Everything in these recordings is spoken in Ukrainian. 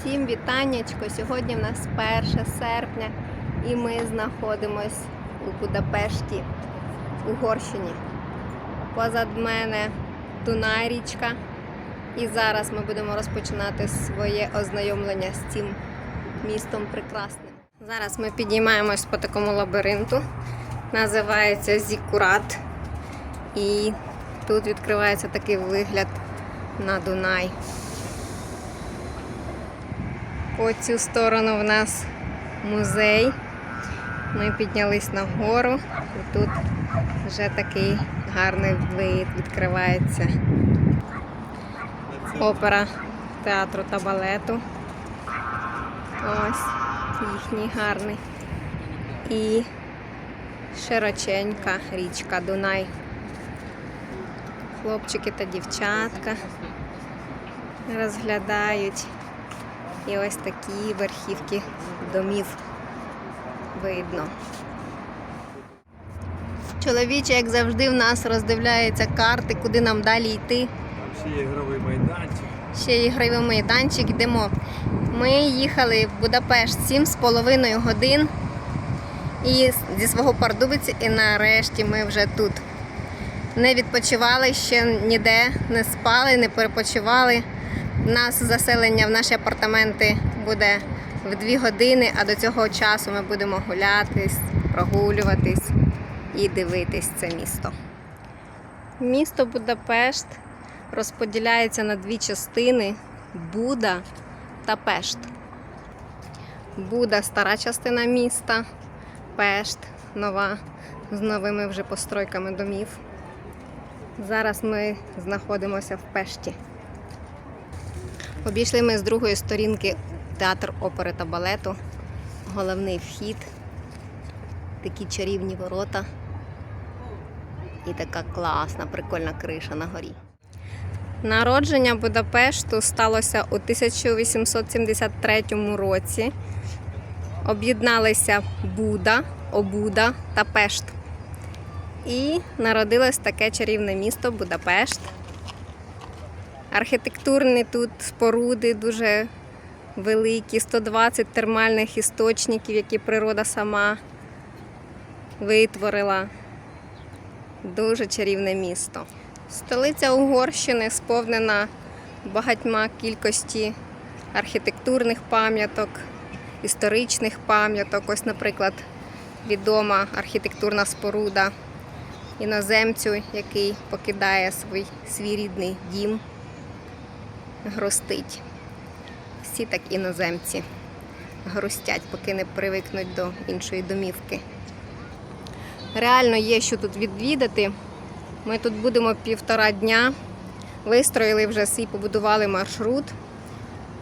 Всім вітаннячко! Сьогодні в нас 1 серпня і ми знаходимось у Будапешті, Угорщині. Позад мене Дунай річка. І зараз ми будемо розпочинати своє ознайомлення з цим містом прекрасним. Зараз ми підіймаємось по такому лабіринту. Називається Зікурат. І тут відкривається такий вигляд на Дунай. По цю сторону в нас музей. Ми піднялись на гору і тут вже такий гарний вид відкривається. Опера театру та балету. Ось їхній гарний. І широченька річка Дунай. Хлопчики та дівчатка розглядають. І ось такі верхівки домів видно. Чоловіче, як завжди, в нас роздивляється карти, куди нам далі йти. Там ще є ігровий майданчик. Ще ігровий майданчик йдемо. Ми їхали в Будапешт 7,5 годин і зі свого Пардубиці, і нарешті ми вже тут. Не відпочивали ще ніде, не спали, не перепочивали. У нас заселення в наші апартаменти буде в 2 години, а до цього часу ми будемо гулятись, прогулюватись і дивитись це місто. Місто Будапешт розподіляється на дві частини Буда та Пешт. Буда стара частина міста, Пешт нова з новими вже постройками домів. Зараз ми знаходимося в Пешті. Обійшли ми з другої сторінки театр опери та балету. Головний вхід, такі чарівні ворота і така класна, прикольна криша на горі. Народження Будапешту сталося у 1873 році. Об'єдналися Буда, Обуда та Пешт. І народилось таке чарівне місто Будапешт. Архітектурні тут споруди дуже великі, 120 термальних істочників, які природа сама витворила. Дуже чарівне місто. Столиця Угорщини сповнена багатьма кількості архітектурних пам'яток, історичних пам'яток. Ось, наприклад, відома архітектурна споруда іноземцю, який покидає свій, свій рідний дім, грустить. Всі так іноземці грустять, поки не привикнуть до іншої домівки. Реально є, що тут відвідати. Ми тут будемо півтора дня. Вистроїли вже свій, побудували маршрут,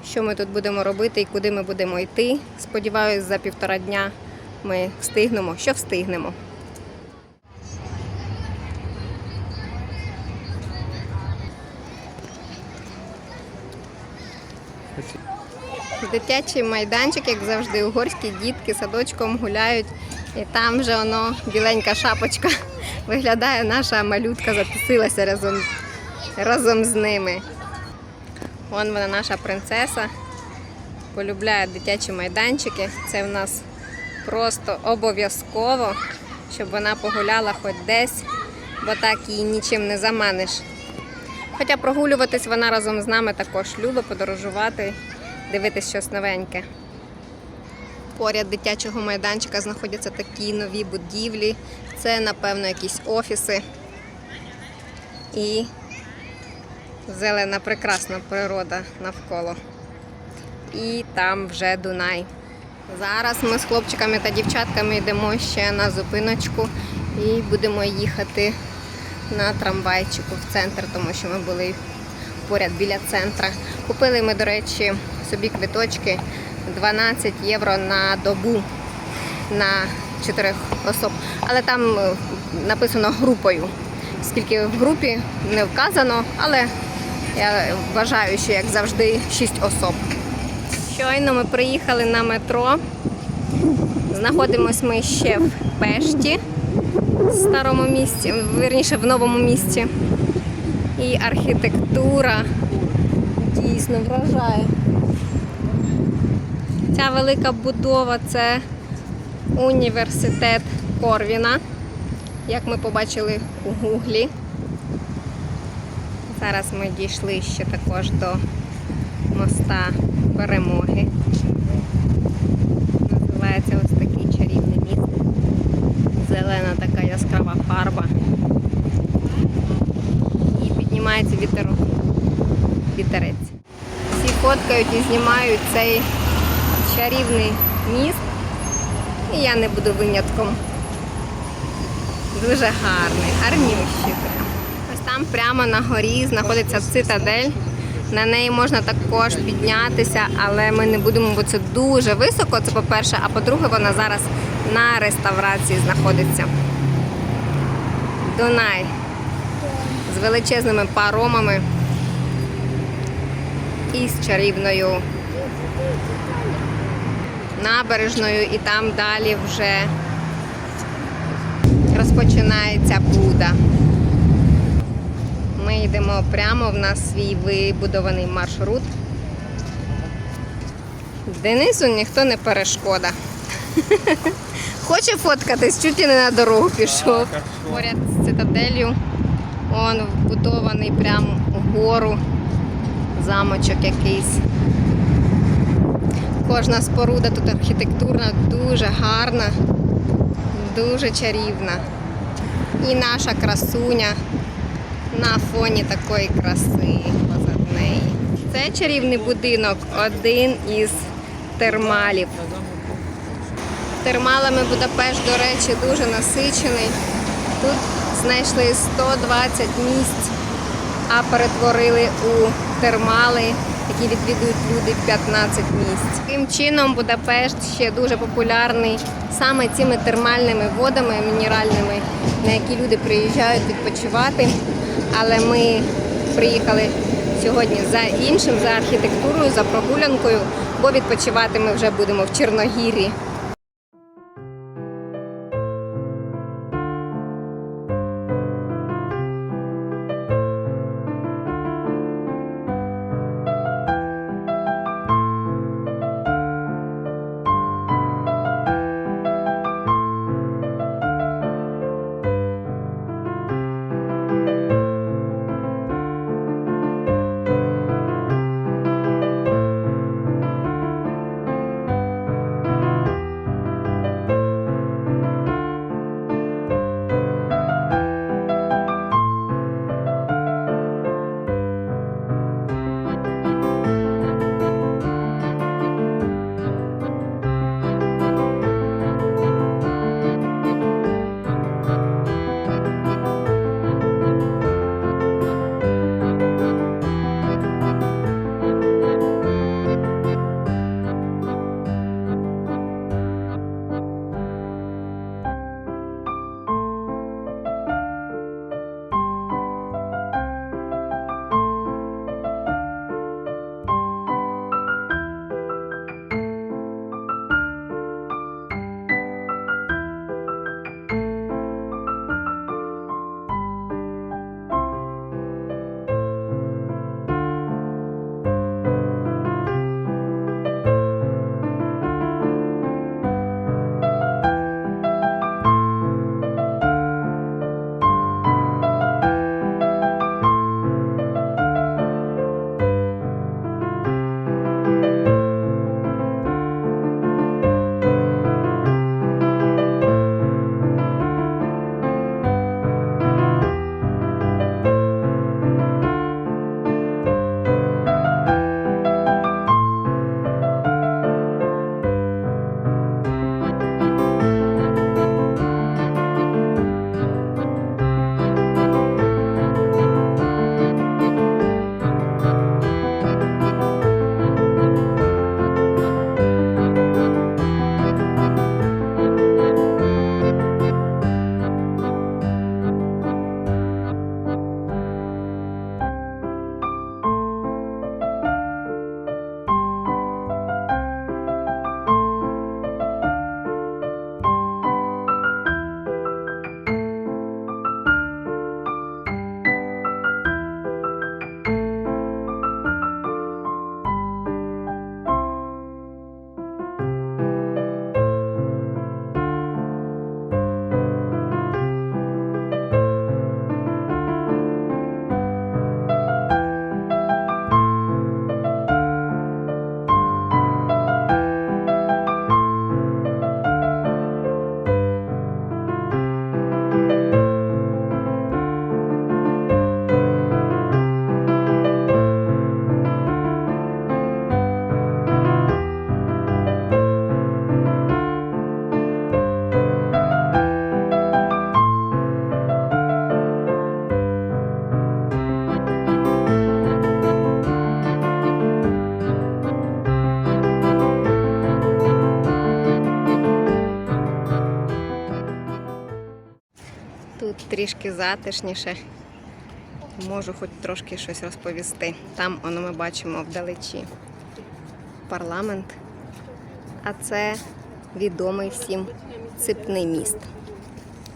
що ми тут будемо робити і куди ми будемо йти. Сподіваюсь, за півтора дня ми встигнемо, що встигнемо. Дитячий майданчик, як завжди, угорські дітки садочком гуляють. І там вже воно біленька шапочка. Виглядає наша малютка, затисилася разом, разом з ними. Вон вона наша принцеса. Полюбляє дитячі майданчики. Це в нас просто обов'язково, щоб вона погуляла хоч десь, бо так її нічим не заманиш. Хоча прогулюватись вона разом з нами також любить подорожувати, дивитись щось новеньке. Поряд дитячого майданчика знаходяться такі нові будівлі. Це, напевно, якісь офіси. І зелена прекрасна природа навколо. І там вже Дунай. Зараз ми з хлопчиками та дівчатками йдемо ще на зупиночку і будемо їхати на трамвайчику в центр, тому що ми були поряд біля центра. Купили ми, до речі, собі квиточки 12 євро на добу на 4 особ. Але там е, написано групою. Скільки в групі не вказано, але я вважаю, що як завжди 6 особ. Щойно ми приїхали на метро. Знаходимось ми ще в Пешті, в старому місці, вірніше в новому місці. І архітектура дійсно вражає. Ця велика будова це університет Корвіна, як ми побачили у Гуглі. Зараз ми дійшли ще також до моста перемоги. Називається ось такий чарівний міст. Зелена така яскрава фарба. І піднімається вітер... вітерець. Всі фоткають і знімають цей чарівний міст. І я не буду винятком. Дуже гарний, гарнющий. Ось там прямо на горі знаходиться цитадель. На неї можна також піднятися, але ми не будемо, бо це дуже високо. Це по-перше, а по-друге, вона зараз на реставрації знаходиться. Дунай з величезними паромами і з чарівною набережною, і там далі вже розпочинається Буда. Ми йдемо прямо в нас свій вибудований маршрут. Денису ніхто не перешкода. Хоче фоткатись, чуть і не на дорогу пішов. Поряд з цитаделью. Он вбудований прямо вгору замочок якийсь. Кожна споруда тут архітектурна, дуже гарна, дуже чарівна. І наша красуня на фоні такої краси позад неї. Це чарівний будинок, один із термалів. Термалами Будапешт, до речі, дуже насичений. Тут знайшли 120 місць, а перетворили у термали, які відвідують люди 15 місць. Таким чином Будапешт ще дуже популярний саме цими термальними водами мінеральними, на які люди приїжджають відпочивати. Але ми приїхали сьогодні за іншим, за архітектурою, за прогулянкою, бо відпочивати ми вже будемо в Чорногір'ї. Трішки затишніше. Можу хоч трошки щось розповісти. Там воно ми бачимо вдалечі парламент. А це відомий всім ципний міст.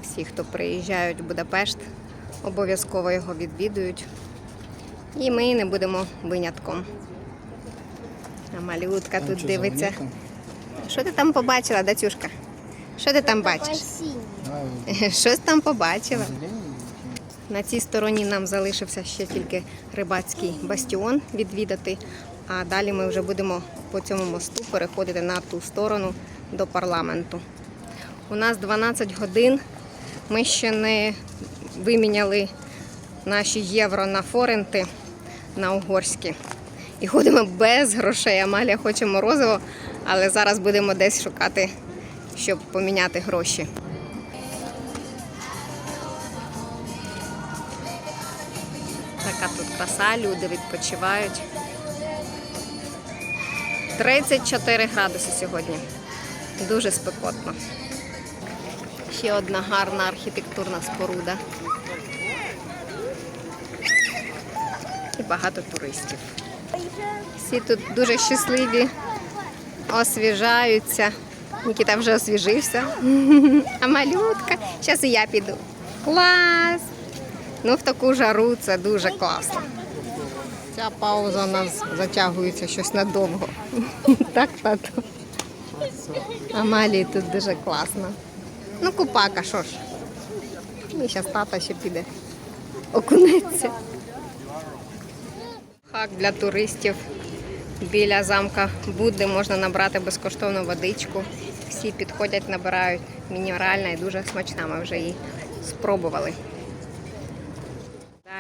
Всі, хто приїжджають в Будапешт, обов'язково його відвідують. І ми не будемо винятком. А малютка тут дивиться. Що ти там побачила, датюшка? Що ти там бачиш? Щось там побачила. На цій стороні нам залишився ще тільки рибацький бастіон відвідати, а далі ми вже будемо по цьому мосту переходити на ту сторону до парламенту. У нас 12 годин. Ми ще не виміняли наші євро на форенти на угорські. І ходимо без грошей. Амалія хоче морозиво, але зараз будемо десь шукати, щоб поміняти гроші. Краса, люди відпочивають. 34 градуси сьогодні. Дуже спекотно. Ще одна гарна архітектурна споруда. І багато туристів. Всі тут дуже щасливі, освіжаються. Нікіта вже освіжився. А малютка. Зараз і я піду. Клас! Ну, в таку жару це дуже класно. Ця пауза у нас затягується щось надовго. Так, тато. Амалії тут дуже класно. Ну, купака, що ж. І зараз тата ще піде. Окунеться. Хак для туристів. Біля замка Будди можна набрати безкоштовну водичку. Всі підходять, набирають. Мінеральна і дуже смачна. Ми вже її спробували.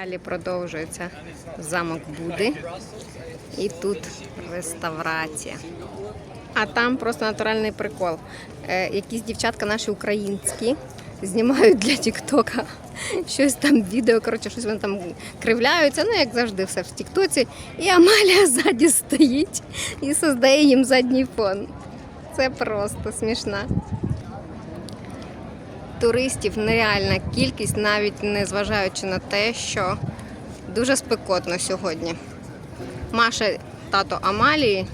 Далі продовжується замок Буди. І тут реставрація. А там просто натуральний прикол. Е, якісь дівчатка наші українські знімають для Тіктока щось там, відео, коротше, щось вони там кривляються, ну як завжди, все в Тіктоці. І Амалія ззаді стоїть і создає їм задній фон. Це просто смішно. Туристів нереальна кількість, навіть не зважаючи на те, що дуже спекотно сьогодні. Маша тато Амалії,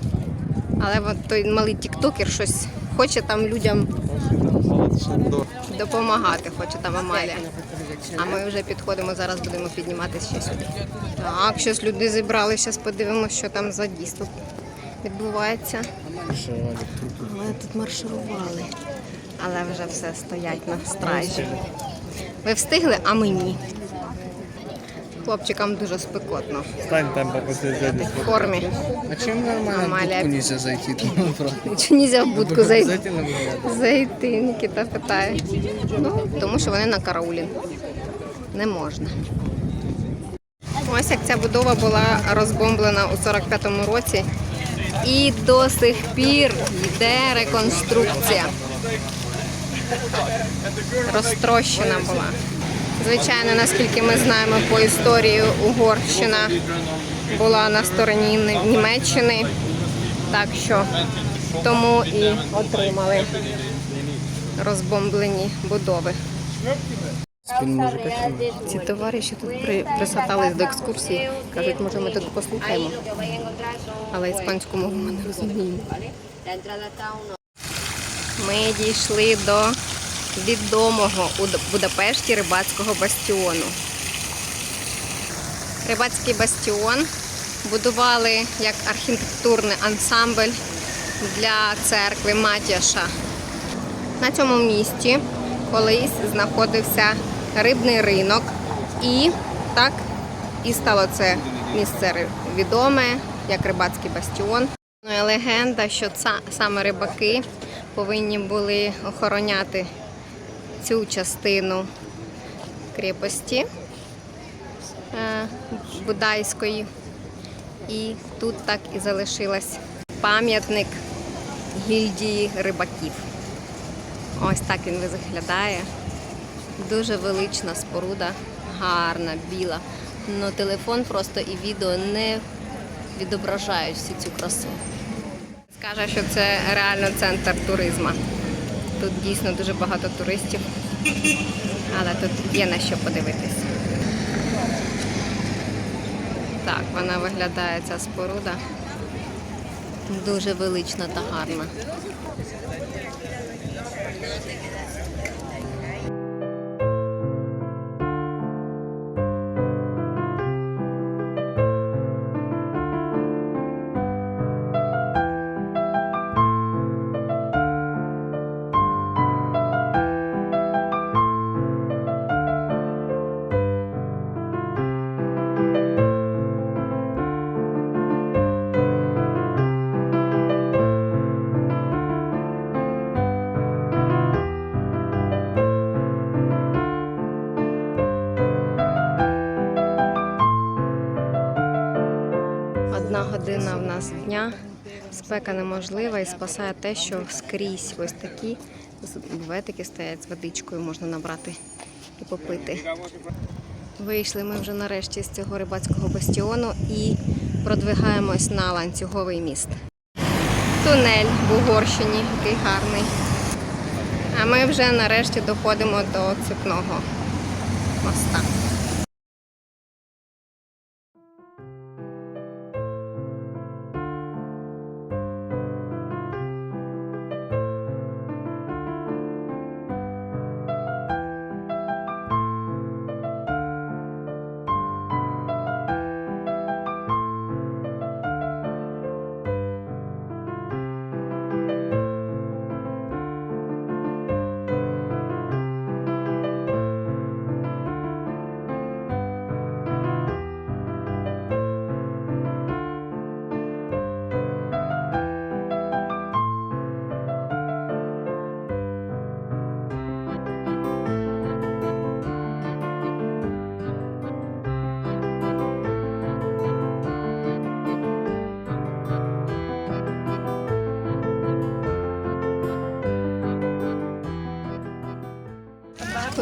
але от той малий тіктокер щось хоче там людям допомагати, хоче там Амалія. А ми вже підходимо, зараз будемо підніматися ще сюди. Так, щось люди зібрали, зараз подивимося, що там за дійство відбувається. Ми тут марширували, але вже все стоять на стражі. Ви встигли, а ми ні. Хлопчикам дуже спекотно. Стань там посередині. В формі. А чем нормально в будку нельзя зайти? Чи нельзя в будку зайти? Зайти, Нікіта питає. Ну, тому що вони на караулі. Не можна. Ось як ця будова була розбомблена у 45-му році. І до сих пір йде реконструкція. Розтрощена була. Звичайно, наскільки ми знаємо по історії, Угорщина була на стороні Німеччини. Так що тому і отримали розбомблені будови. Ці товариші тут при, присатались до екскурсії. Кажуть, може ми тут послухаємо, але іспанську мову ми не розуміємо. Ми дійшли до відомого у Будапешті рибацького бастіону. Рибацький бастіон будували як архітектурний ансамбль для церкви Матяша. На цьому місці колись знаходився рибний ринок, і так і стало це місце відоме як рибацький бастіон. Ну легенда, що саме рибаки повинні були охороняти цю частину крепості е, будайської. І тут так і залишилась пам'ятник гільдії рибаків. Ось так він виглядає. Дуже велична споруда, гарна, біла. Но телефон просто і відео не відображають всю цю красу. Скаже, що це реально центр туризму. Тут дійсно дуже багато туристів. Але тут є на що подивитись. Так, вона виглядає ця споруда. Дуже велична та гарна. Нас дня. Спека неможлива і спасає те, що скрізь ось такі бюветики стоять з водичкою, можна набрати і попити. Вийшли ми вже нарешті з цього рибацького бастіону і продвигаємось на ланцюговий міст. Тунель в Угорщині, який гарний. А ми вже нарешті доходимо до цепного моста.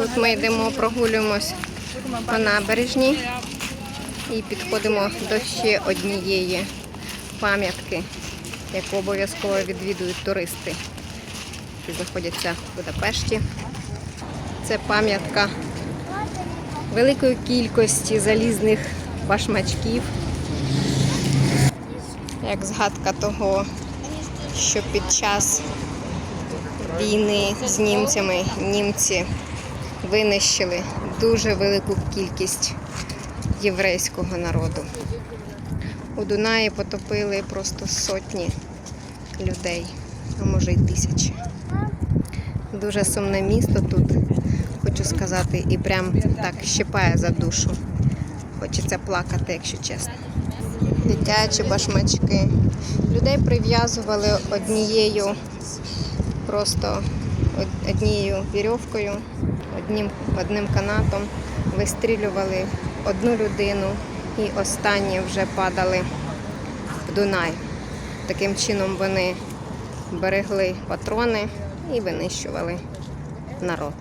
Тут ми йдемо, прогулюємось по набережні і підходимо до ще однієї пам'ятки, яку обов'язково відвідують туристи, які знаходяться в Будапешті. Це пам'ятка великої кількості залізних башмачків, як згадка того, що під час війни з німцями німці винищили дуже велику кількість єврейського народу. У Дунаї потопили просто сотні людей, а може й тисячі. Дуже сумне місто тут, хочу сказати, і прям так щипає за душу. Хочеться плакати, якщо чесно. Дитячі башмачки. Людей прив'язували однією просто однією вірьовкою, одним, одним канатом, вистрілювали одну людину і останні вже падали в Дунай. Таким чином вони берегли патрони і винищували народ.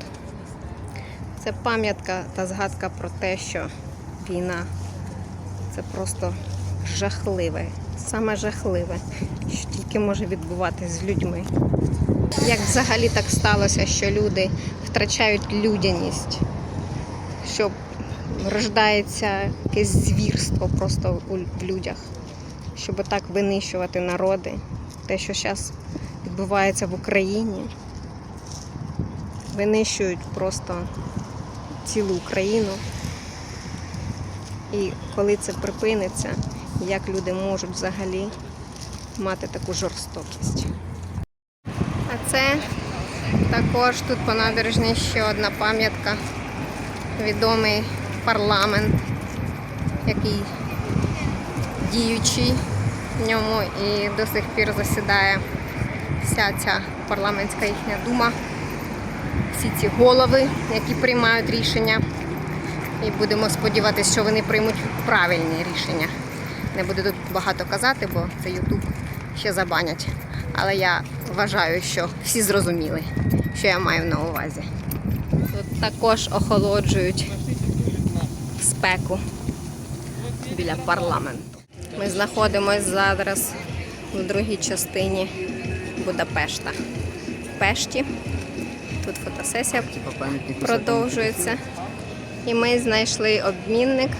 Це пам'ятка та згадка про те, що війна це просто жахливе, саме жахливе, що тільки може відбуватись з людьми. Як взагалі так сталося, що люди втрачають людяність, що рождається якесь звірство просто в людях, щоб так винищувати народи. Те, що зараз відбувається в Україні, винищують просто цілу Україну. І коли це припиниться, як люди можуть взагалі мати таку жорстокість. А це також тут по набережній ще одна пам'ятка. Відомий парламент, який діючий в ньому і до сих пір засідає вся ця парламентська їхня дума, всі ці голови, які приймають рішення. І будемо сподіватися, що вони приймуть правильні рішення. Не буду тут багато казати, бо це Ютуб ще забанять. Але я вважаю, що всі зрозуміли, що я маю на увазі. Тут також охолоджують спеку біля парламенту. Ми знаходимося зараз в другій частині Будапешта. В Пешті. Тут фотосесія продовжується. І ми знайшли обмінник.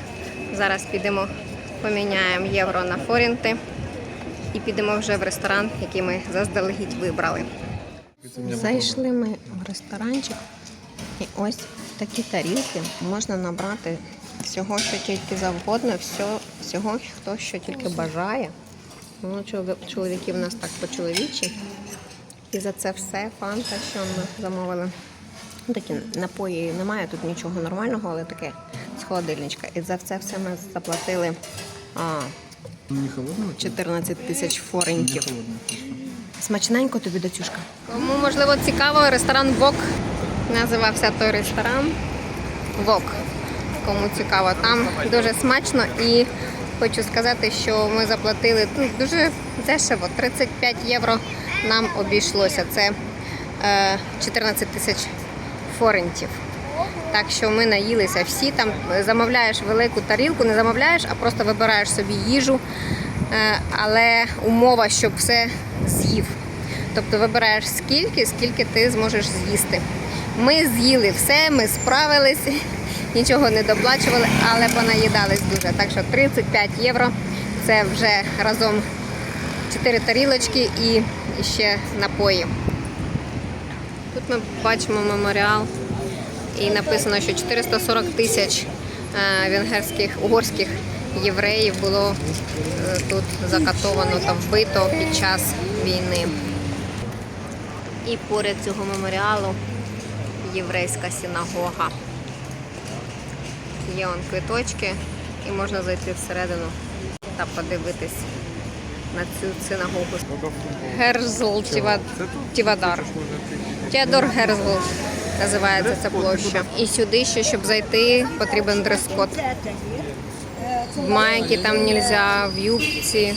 Зараз підемо, поміняємо євро на форінти і підемо вже в ресторан, який ми заздалегідь вибрали. Зайшли ми в ресторанчик, і ось такі тарілки можна набрати всього, що тільки завгодно, всього, хто що тільки бажає. Ну, чоловіки в нас так по-чоловічі. І за це все фанта, що ми замовили. Такі напої немає, тут нічого нормального, але таке з холодильничка. І за це все ми заплатили а, 14 тисяч Не форентів. Смачненько тобі, дочушка. Кому можливо цікаво, ресторан Вок називався той ресторан. Вок. Кому цікаво, там дуже смачно і хочу сказати, що ми заплатили ну, дуже дешево. 35 євро нам обійшлося. Це е, 14 тисяч форентів. Так що ми наїлися всі. Там замовляєш велику тарілку, не замовляєш, а просто вибираєш собі їжу. Е, Але умова, щоб все з'їв. Тобто вибираєш скільки, скільки ти зможеш з'їсти. Ми з'їли все, ми справились, нічого не доплачували, але понаїдались дуже. Так що 35 євро це вже разом 4 тарілочки і ще напої. Тут ми бачимо меморіал і написано, що 440 тисяч е, венгерських угорських євреїв було е, тут закатовано та вбито під час війни. І поряд цього меморіалу єврейська синагога. Є он квиточки, і можна зайти всередину та подивитись на цю синагогу. Герзл Тівадар. Теодор Герзл називається ця площа. І сюди ще, щоб зайти, потрібен дрес-код. В майки там нельзя, в юбці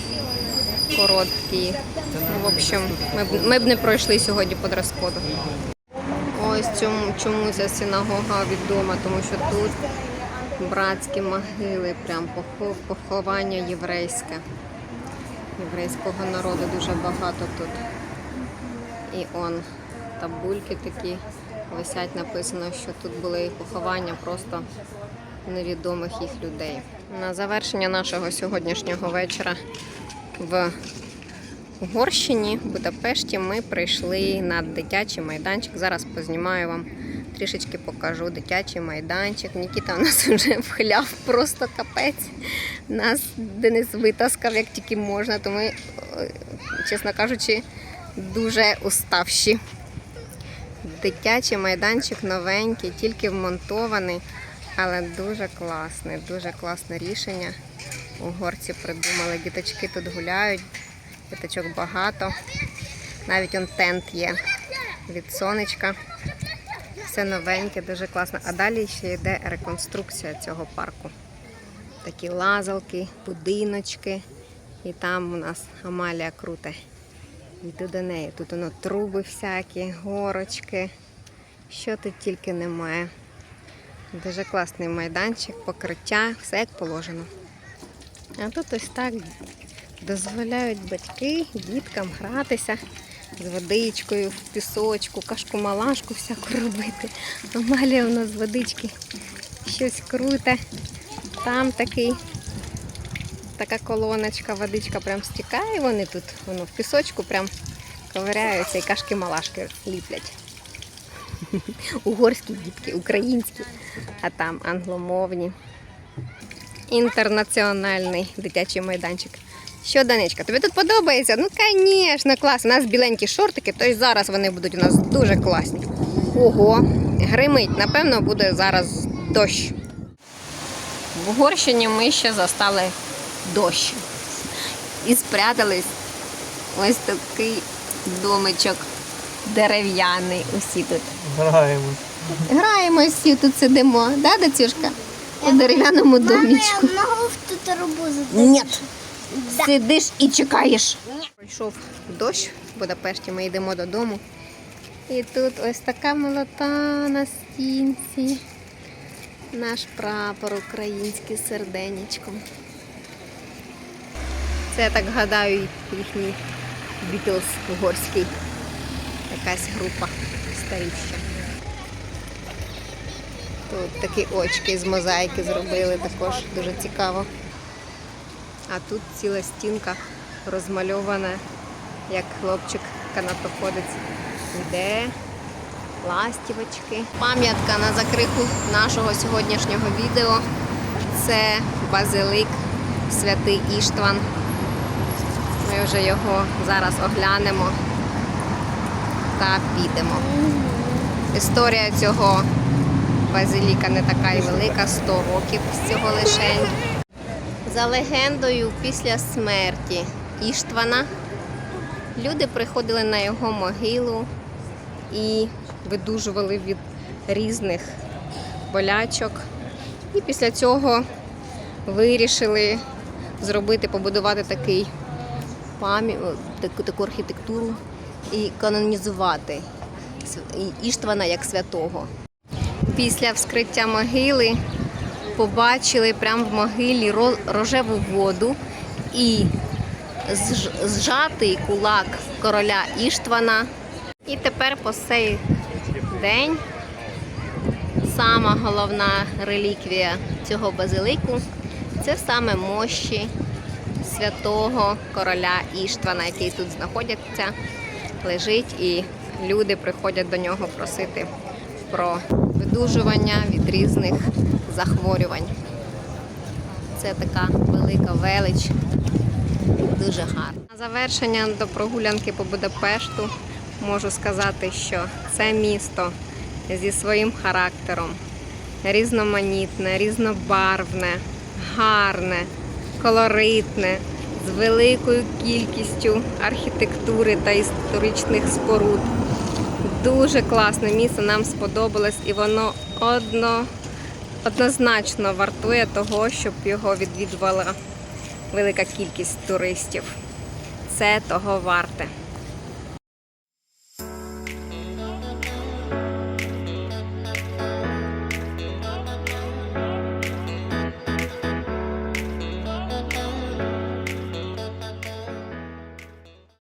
короткі. Ну, в общем, ми б, ми б не пройшли сьогодні по дрес-коду. Ось чому, чому ця синагога відома, тому що тут братські могили, прям поховання єврейське. Єврейського народу дуже багато тут. І он табульки такі висять, написано, що тут були поховання просто невідомих їх людей. На завершення нашого сьогоднішнього вечора в Угорщині, Будапешті, ми прийшли на дитячий майданчик. Зараз познімаю вам, трішечки покажу дитячий майданчик. Нікіта у нас вже вхляв просто капець. Нас Денис витаскав як тільки можна, то ми, е, чесно кажучи, дуже уставші. Дитячий майданчик новенький, тільки вмонтований, але дуже класний, дуже класне рішення. Угорці придумали, діточки тут гуляють, діточок багато. Навіть он тент є від сонечка. Все новеньке, дуже класно. А далі ще йде реконструкція цього парку. Такі лазалки, будиночки. І там у нас Амалія круте. Йду до неї. Тут воно труби всякі, горочки. Що тут тільки немає. Дуже класний майданчик, покриття, все як положено. А тут ось так дозволяють батьки діткам гратися з водичкою, в пісочку, кашку-малашку всяку робити. Амалія у нас водички щось круте. Там такий така колоночка, водичка прям стікає, вони тут воно в пісочку прям ковиряються і кашки-малашки ліплять. Угорські дітки, українські, а там англомовні. Інтернаціональний дитячий майданчик. Що, Данечка, тобі тут подобається? Ну, звісно, клас. У нас біленькі шортики, то й зараз вони будуть у нас дуже класні. Ого, гримить, напевно, буде зараз дощ. В Угорщині ми ще застали дощ. І спрятались ось такий домичок дерев'яний. Усі тут. Граємось. Граємо всі тут сидимо, да, доцюшка? У дерев'яному домічку. Я могу тут арбузы Ні. Сидиш і чекаєш. Пройшов дощ в Будапешті, ми йдемо додому. І тут ось така молота на стінці. Наш прапор український з серденечком. Це я так гадаю їхній Бітлз угорський. Якась група старіща. Тут такі очки з мозаїки зробили, також дуже цікаво. А тут ціла стінка розмальована, як хлопчик канатоходець йде. Ластівочки. Пам'ятка на закриху нашого сьогоднішнього відео це базилик Святий Іштван. Ми вже його зараз оглянемо та підемо. Історія цього базиліка не така й велика, 100 років з цього лишень. За легендою, після смерті Іштвана люди приходили на його могилу і видужували від різних болячок. І після цього вирішили зробити, побудувати такий пам'ять, таку, таку архітектуру і канонізувати Іштвана як святого. Після вскриття могили побачили прямо в могилі рожеву воду і зжатий кулак короля Іштвана. І тепер по сей день сама головна реліквія цього базилику це саме мощі святого короля Іштвана, який тут знаходиться, лежить, і люди приходять до нього просити про видужування від різних захворювань. Це така велика велич, дуже гарна. На завершення до прогулянки по Будапешту можу сказати, що це місто зі своїм характером різноманітне, різнобарвне, гарне, колоритне, з великою кількістю архітектури та історичних споруд. Дуже класне місце, нам сподобалось, і воно одно, однозначно вартує того, щоб його відвідувала велика кількість туристів. Це того варте.